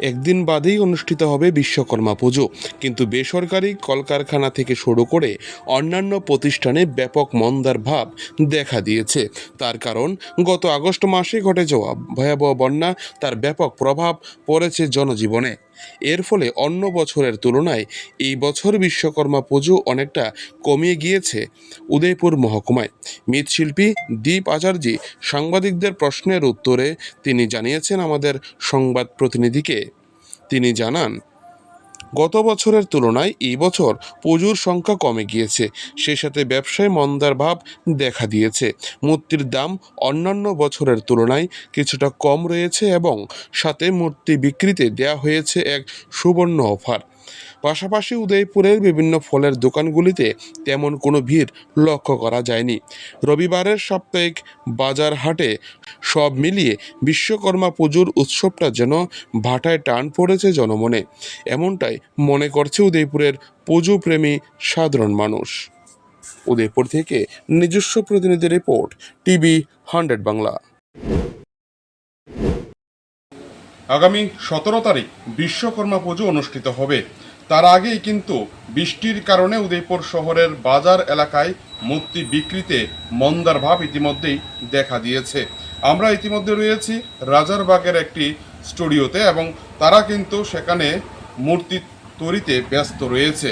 একদিন বাদেই অনুষ্ঠিত হবে বিশ্বকর্মা পুজো। কিন্তু বেসরকারি কলকারখানা থেকে শুরু করে অন্যান্য প্রতিষ্ঠানে ব্যাপক মন্দার ভাব দেখা দিয়েছে। তার কারণ, গত আগস্ট মাসে ঘটে যাওয়া ভয়াবহ বন্যা, তার ব্যাপক প্রভাব পড়েছে জনজীবনে। এর ফলে অন্য বছরের তুলনায় এই বছর বিশ্বকর্মা পুজো অনেকটা কমিয়ে গিয়েছে উদয়পুর মহকুমায়। মৃৎশিল্পী দীপ আচার্যি সাংবাদিকদের প্রশ্নের উত্তরে তিনি জানিয়েছেন আমাদের সংবাদ প্রতিনিধিকে। তিনি জানান গত বছরের তুলনায় এই বছর পুজোর সংখ্যা কমে গিয়েছে। সেই সাথে ব্যবসায় মন্দার ভাব দেখা দিয়েছে। মূর্তির দাম অন্যান্য বছরের তুলনায় কিছুটা কম রয়েছে এবং সাথে মূর্তি বিক্রিতে দেয়া হয়েছে এক সুবর্ণ অফার। পাশাপাশি উদয়পুরের বিভিন্ন ফলের দোকানগুলিতে তেমন কোনো ভিড় লক্ষ্য করা যায়নি। রবিবারের সাপ্তাহিক বাজার হাটে সব মিলিয়ে বিশ্বকর্মা পুজোর উৎসবটা যেন ভাটায় টান পড়েছে জনমনে। এমনটাই মনে করছে উদয়পুরের পুজো প্রেমী সাধারণ মানুষ। উদয়পুর থেকে নিজস্ব প্রতিনিধি রিপোর্ট, টিভি হান্ড্রেড বাংলা। আগামী সতেরো তারিখ বিশ্বকর্মা পুজো অনুষ্ঠিত হবে। তার আগেই কিন্তু বৃষ্টির কারণে উদয়পুর শহরের বাজার এলাকায় মূর্তি বিক্রিতে মন্দার ভাব ইতিমধ্যেই দেখা দিয়েছে। আমরা ইতিমধ্যে রয়েছি রাজারবাগের একটি স্টুডিওতে এবং তারা কিন্তু সেখানে মূর্তি তৈরিতে ব্যস্ত রয়েছে।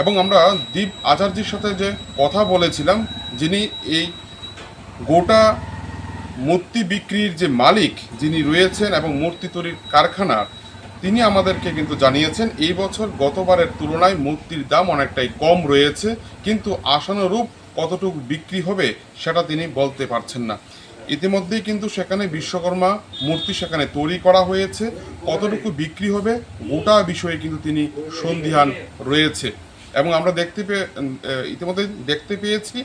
এবং আমরা দীপ আচার্যের সাথে যে কথা বলেছিলাম, যিনি এই গোটা মূর্তি বিক্রির যে মালিক যিনি রয়েছেন এবং মূর্তি তৈরির কারখানার, তিনি আমাদেরকে কিন্তু জানিয়েছেন, এই বছর গতবারের তুলনায় মূর্তির দাম অনেকটাই কম রয়েছে, কিন্তু আশানুরূপ কতটুকু বিক্রি হবে সেটা তিনি বলতে পারছেন না। ইতিমধ্যেই কিন্তু সেখানে বিশ্বকর্মা মূর্তি সেখানে তৈরি করা হয়েছে, কতটুকু বিক্রি হবে গোটা বিষয়ে কিন্তু তিনি সন্ধিহান রয়েছে। এবং আমরা দেখতে পেয়ে ইতিমধ্যে দেখতে পেয়েছি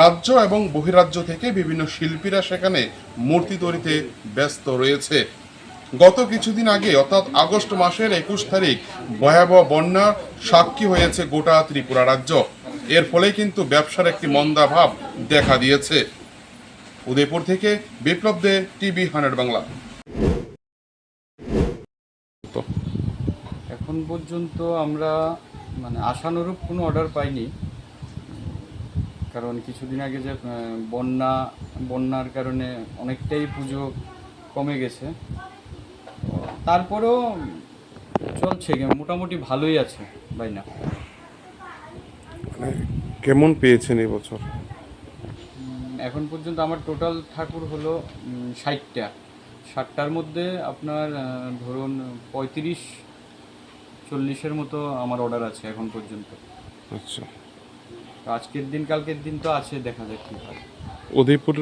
রাজ্য এবং বহিরাজ্য থেকে বিভিন্ন শিল্পীরা সেখানে মূর্তি তৈরিতে ব্যস্ত রয়েছে। গত কিছুদিন আগে, অর্থাৎ আগস্ট মাসের একুশ তারিখ, ভয়াবহ বন্যার সাক্ষী হয়েছে গোটা ত্রিপুরা রাজ্য। এর ফলে কিন্তু ব্যবসার একটি মন্দাভাব দেখা দিয়েছে। উদয়পুর থেকে বিপ্লব দে, টিভি হান্ড্রেড বাংলা। এখন পর্যন্ত আমরা মানে আশানুরূপ কোনো অর্ডার পাইনি। কারণ কিছুদিন আগে যে বন্যা বন্যার কারণে অনেকটাই পুজো কমে গেছে। তারপরেও চলছে মোটামুটি ভালোই আছে বাইনা কেমন পেয়েছেন এই বছর? এখন পর্যন্ত আমার টোটাল ঠাকুর হলো ষাটটা। ষাটটার মধ্যে আপনার ধরুন পঁয়ত্রিশ চল্লিশের মতো আমার অর্ডার আছে এখন পর্যন্ত। আচ্ছা। আজকের দিন কালকের দিন তো আছে দেখা যাক কী হয়। উদয়পুর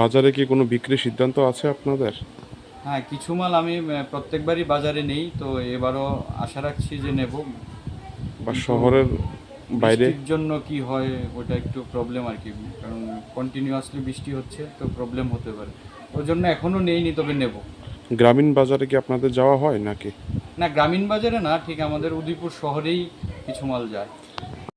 বাজারে কি কোনো বিক্রির সিদ্ধান্ত আছে আপনাদের? হ্যাঁ কিছু মাল আমি প্রত্যেকবারই বাজারে নেই তো এবারও আশা রাখছি যে নেব। বা শহরের বাইরে? জন্য কি হয় ওটা একটু প্রবলেম আর কি। কারণ কন্টিনিউয়াসলি বৃষ্টি হচ্ছে তো প্রবলেম হতে পারে। ওই জন্য এখনও নেইনি তবে নেব। গ্রামীণ বাজারে কি আপনাদের যাওয়া হয় নাকি? না গ্রামীণ বাজারে না ঠিক আমাদের উদয়পুর শহরেই কিছু মাল যায়।